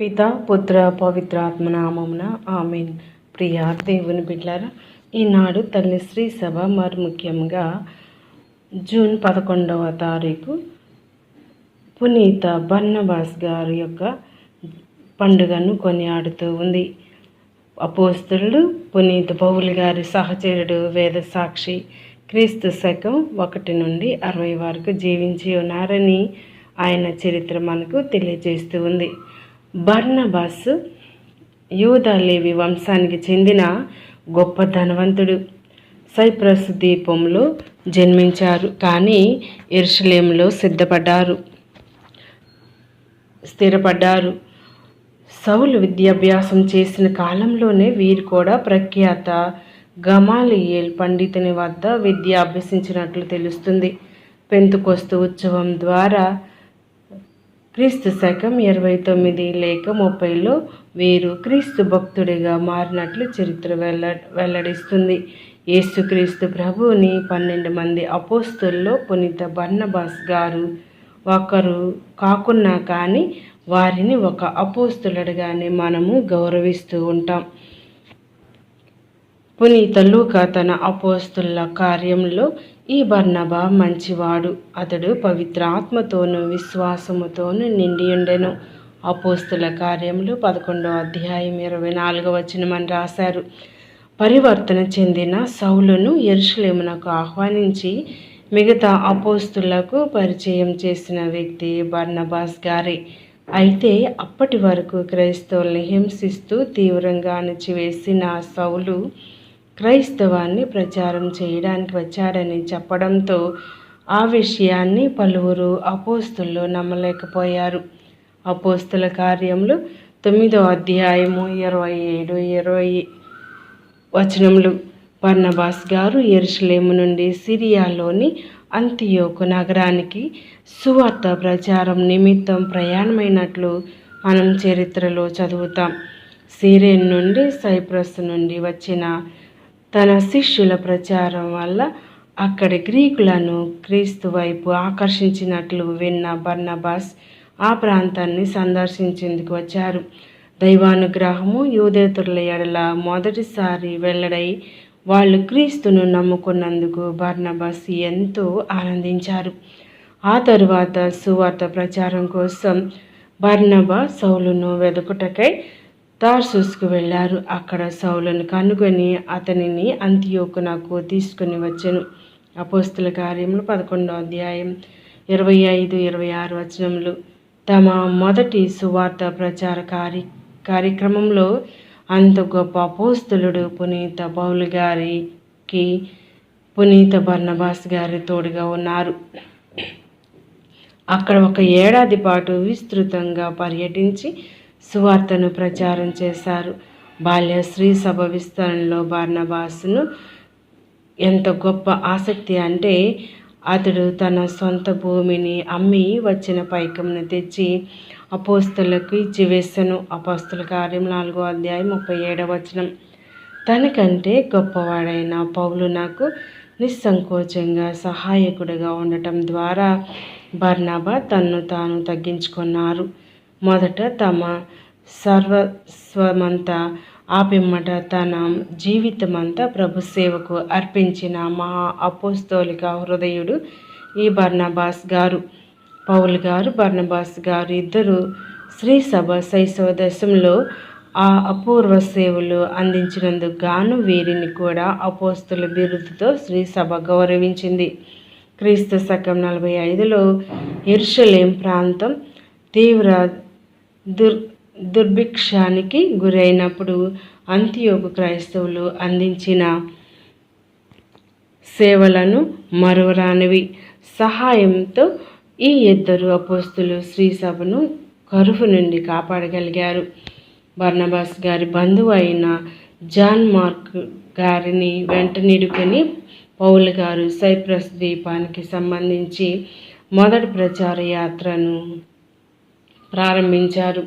పిత పుత్ర పవిత్రాత్మ నామమున ఆమెన్. ప్రియ దేవుని బిడ్డారా ఈనాడు తల్లి శ్రీ సభ మరి ముఖ్యంగా జూన్ పదకొండవ తారీఖు పునీత బన్నబాస్ గారి యొక్క పండుగను కొనియాడుతూ ఉంది. అపోస్తులు పునీత పౌలు గారి సహచరుడు వేద సాక్షి క్రీస్తు శకం ఒకటి నుండి అరవై వరకు జీవించి ఉన్నారని ఆయన చరిత్ర మనకు తెలియజేస్తూ ఉంది. బర్ణబాస్ యూదాలేవి వంశానికి చెందిన గొప్ప ధనవంతుడు. సైప్రస్ ద్వీపంలో జన్మించారు కానీ ఎరుషలేంలో సిద్ధపడ్డారు స్థిరపడ్డారు. సౌలు విద్యాభ్యాసం చేసిన కాలంలోనే వీరు కూడా ప్రఖ్యాత గమాలియేల్ పండితుని వద్ద విద్య అభ్యసించినట్లు తెలుస్తుంది. పెంతుకొస్తు ఉత్సవం ద్వారా క్రీస్తు శకం ఇరవై తొమ్మిది లేక ముప్పైలో వీరు క్రీస్తు భక్తుడిగా మారినట్లు చరిత్ర వెల్ల వెల్లడిస్తుంది. యేసుక్రీస్తు ప్రభువుని పన్నెండు మంది అపోస్తుల్లో పునీత బర్ణబాస్ గారు ఒకరు కాకున్నా కానీ వారిని ఒక అపోస్తులుడిగానే మనము గౌరవిస్తూ ఉంటాం. పునీత లూక తన అపోస్తుల కార్యంలో ఈ బర్నబా మంచివాడు. అతడు పవిత్ర ఆత్మతోనూ విశ్వాసముతోనూ నిండి ఉండెను. అపోస్తుల కార్యములు పదకొండో అధ్యాయం ఇరవై నాలుగవ వచనమని రాశారు. పరివర్తన చెందిన సౌలును ఎరుషులేమునకు ఆహ్వానించి మిగతా అపోస్తులకు పరిచయం చేసిన వ్యక్తి బర్నబాస్ గారే. అయితే అప్పటి వరకు క్రైస్తవుల్ని హింసిస్తూ తీవ్రంగా అణచివేసిన సౌలు క్రైస్తవాన్ని ప్రచారం చేయడానికి వచ్చాడని చెప్పడంతో ఆ విషయాన్ని పలువురు అపోస్తులు నమ్మలేకపోయారు. అపోస్తుల కార్యములు తొమ్మిదో అధ్యాయము ఇరవై ఏడు ఇరవై వచనములు. పర్ణబాస్ గారు ఎరుషలేము నుండి సిరియాలోని అంతియోకు నగరానికి సువార్త ప్రచారం నిమిత్తం ప్రయాణమైనట్లు మనం చరిత్రలో చదువుతాం. సిరియన్ నుండి సైప్రస్ నుండి వచ్చిన తన శిష్యుల ప్రచారం వల్ల అక్కడి గ్రీకులను క్రీస్తు వైపు ఆకర్షించినట్లు విన్న బర్నబాస్ ఆ ప్రాంతాన్ని సందర్శించేందుకు వచ్చారు. దైవానుగ్రహము యూదేతుల ఎడల మొదటిసారి వెల్లడై వాళ్ళు క్రీస్తును నమ్ముకున్నందుకు బర్నబాస్ ఎంతో ఆనందించారు. ఆ తరువాత సువార్త ప్రచారం కోసం బర్నబా సౌలును వెదుకుటకై తార్సుస్కు వెళ్ళారు. అక్కడ సౌలను కనుగొని అతనిని అంత్యోకునకు తీసుకుని వచ్చాను. అపోస్తుల కార్యములు పదకొండో అధ్యాయం ఇరవై ఐదు ఇరవై ఆరు వచనములు. తమ మొదటి సువార్త ప్రచార కార్య కార్యక్రమంలో అంత గొప్ప అపోస్తులుడు పునీత బౌలు గారికి పునీత బర్ణబాస్ గారి తోడుగా ఉన్నారు. అక్కడ ఒక ఏడాది పాటు విస్తృతంగా పర్యటించి సువార్తను ప్రచారం చేశారు. బాల్య శ్రీ సభ విస్తరణలో బార్నబాసును ఎంత గొప్ప ఆసక్తి అంటే అతడు తన సొంత భూమిని అమ్మి వచ్చిన పైకంను తెచ్చి అపోస్తులకు ఇచ్చి ఇచ్చివేసను అపోస్తుల కార్యం నాలుగో అధ్యాయం ముప్పై ఏడవ వచనం. తనకంటే గొప్పవాడైన పౌలు నాకు నిస్సంకోచంగా సహాయకుడిగా ఉండటం ద్వారా బర్నాబా తన్ను తాను తగ్గించుకున్నారు. మొదట తమ సర్వస్వమంతా ఆపిమ్మట తన జీవితమంతా ప్రభు సేవకు అర్పించిన మహా అపోస్తోలిక హృదయుడు ఈ బర్నబాస్ గారు. పౌల్ గారు బర్నబాస్ గారు ఇద్దరు శ్రీ సభ శైశవ దశంలో ఆ అపూర్వ సేవలు అందించినందుకు గాను వీరిని కూడా అపోస్తుల బిరుదుతో శ్రీ సభ గౌరవించింది. క్రీస్తు శకం నలభై ఐదులో ఇర్షలేం ప్రాంతం తీవ్ర దుర్ దుర్భిక్షానికి గురైనప్పుడు అంత్యోగు క్రైస్తవులు అందించిన సేవలను మరువరానివి. సహాయంతో ఈ ఇద్దరు అపోస్తులు శ్రీసభను కరువు నుండి కాపాడగలిగారు. బర్నబాస్ గారి బంధువు అయిన జాన్ మార్క్ గారిని వెంటనిడుకొని పౌల్ గారు సైప్రస్ ద్వీపానికి సంబంధించి మొదటి ప్రచార యాత్రను ప్రారంభించారు.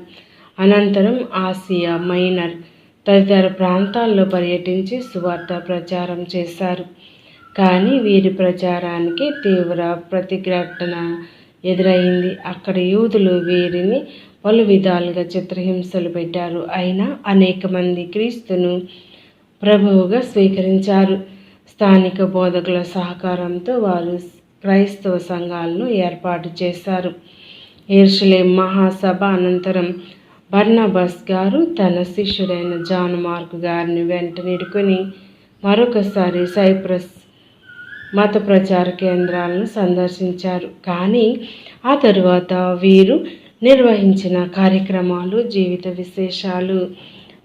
అనంతరం ఆసియా మైనర్ తదితర ప్రాంతాల్లో పర్యటించి సువార్త ప్రచారం చేశారు. కానీ వీరి ప్రచారానికి తీవ్ర ప్రతిఘటన ఎదురైంది. అక్కడ యూదులు వీరిని పలు విధాలుగా చిత్రహింసలు పెట్టారు. అయినా అనేక మంది క్రీస్తును ప్రభువుగా స్వీకరించారు. స్థానిక బోధకుల సహకారంతో వారు క్రైస్తవ సంఘాలను ఏర్పాటు చేశారు. ఏర్షలే మహాసభ అనంతరం బర్నబస్ గారు తన శిష్యుడైన జాన్ మార్క్ గారిని వెంటనిడుకొని మరొకసారి సైప్రస్ మత ప్రచార కేంద్రాలను సందర్శించారు. కానీ ఆ తరువాత వీరు నిర్వహించిన కార్యక్రమాలు జీవిత విశేషాలు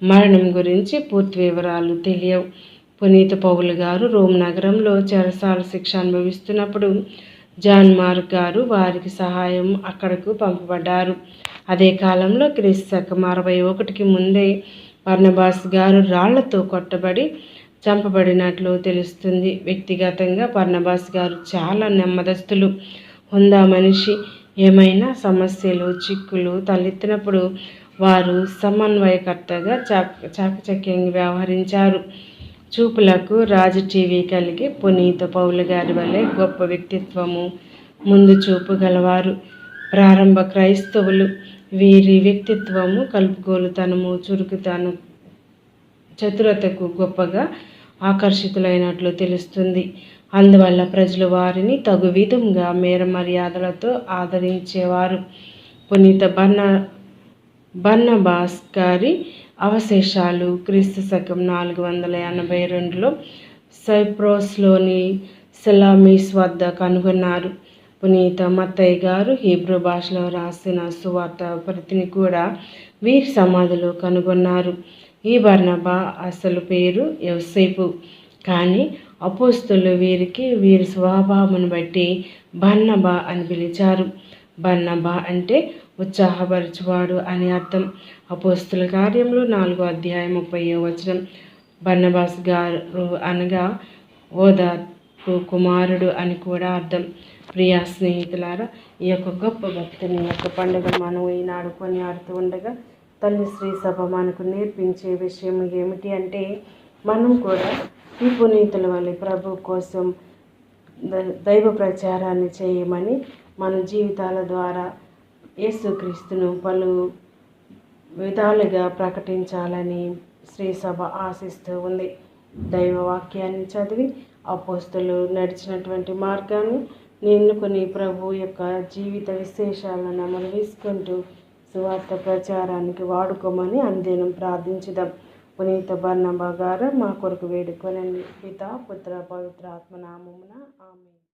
మరణం గురించి పూర్తి వివరాలు తెలియవు. పునీత పౌలు గారు రోమ్ నగరంలో చెరసాల శిక్ష అనుభవిస్తున్నప్పుడు జాన్ మార్క్ గారు వారికి సహాయం అక్కడకు పంపబడ్డారు. అదే కాలంలో క్రీస్తు శకం అరవై ఒకటికి ముందే పర్ణబాస్ గారు రాళ్ళతో కొట్టబడి చంపబడినట్లు తెలుస్తుంది. వ్యక్తిగతంగా పర్ణబాస్ గారు చాలా నెమ్మదస్తులు. హుందా మనిషి. ఏమైనా సమస్యలు చిక్కులు తలెత్తినప్పుడు వారు సమన్వయకర్తగా చాక చాకచక్యంగా వ్యవహరించారు. చూపులకు రాజు టీవీ కలిగి పునీత పౌలు గారి వలె గొప్ప వ్యక్తిత్వము ముందు చూపు గలవారు. ప్రారంభ క్రైస్తవులు వీరి వ్యక్తిత్వము కలుపుగోలుతనము చురుకుతను చతురతకు గొప్పగా ఆకర్షితులైనట్లు తెలుస్తుంది. అందువల్ల ప్రజలు వారిని తగు విధంగా మేర మర్యాదలతో ఆదరించేవారు. పునీత బన్న బన్నబాస్ గారి అవశేషాలు క్రీస్తు శకం నాలుగు వందల ఎనభై రెండులో సైప్రోస్లోని సెలామీస్ వద్ద కనుగొన్నారు. పునీత మత్తయ్య గారు హీబ్రూ భాషలో రాసిన సువార్త ప్రతిని కూడా వీరి సమాధిలో కనుగొన్నారు. ఈ బర్ణబా అసలు పేరు యోసేపు. కానీ అపోస్తులు వీరికి వీరి స్వభావమును బట్టి బర్ణబా అని పిలిచారు. బర్ణబా అంటే ఉత్సాహపరచువాడు అని అర్థం. అపోస్తుల కార్యంలో నాలుగో అధ్యాయం ముప్పై వచనం. బన్నబాస్ గారు అనగా ఓదార్పు కుమారుడు అని కూడా అర్థం. ప్రియా స్నేహితులారా ఈ యొక్క గొప్ప భక్తిని యొక్క పండుగ మనం ఈనాడు కొని ఆడుతూ ఉండగా తల్లి శ్రీ సభ మనకు నేర్పించే విషయం ఏమిటి అంటే మనం కూడా ఈ పునీతుల వల్ల ప్రభు కోసం దైవ ప్రచారాన్ని చేయమని మన జీవితాల ద్వారా యేసుక్రీస్తును పలు విధాలుగా ప్రకటించాలని శ్రీసభ ఆశిస్తూ ఉంది. దైవ వాక్యాన్ని చదివి అపోస్తులు నడిచినటువంటి మార్గాన్ని నిన్నుకుని ప్రభు యొక్క జీవిత విశేషాలను అమలు వేసుకుంటూ సువార్త ప్రచారానికి వాడుకోమని అందినం ప్రార్థించుదాం. పునీత బర్ణబా గారు మా కొరకు వేడుకొనండి. పిత పుత్ర పవిత్ర ఆత్మనామమున ఆమె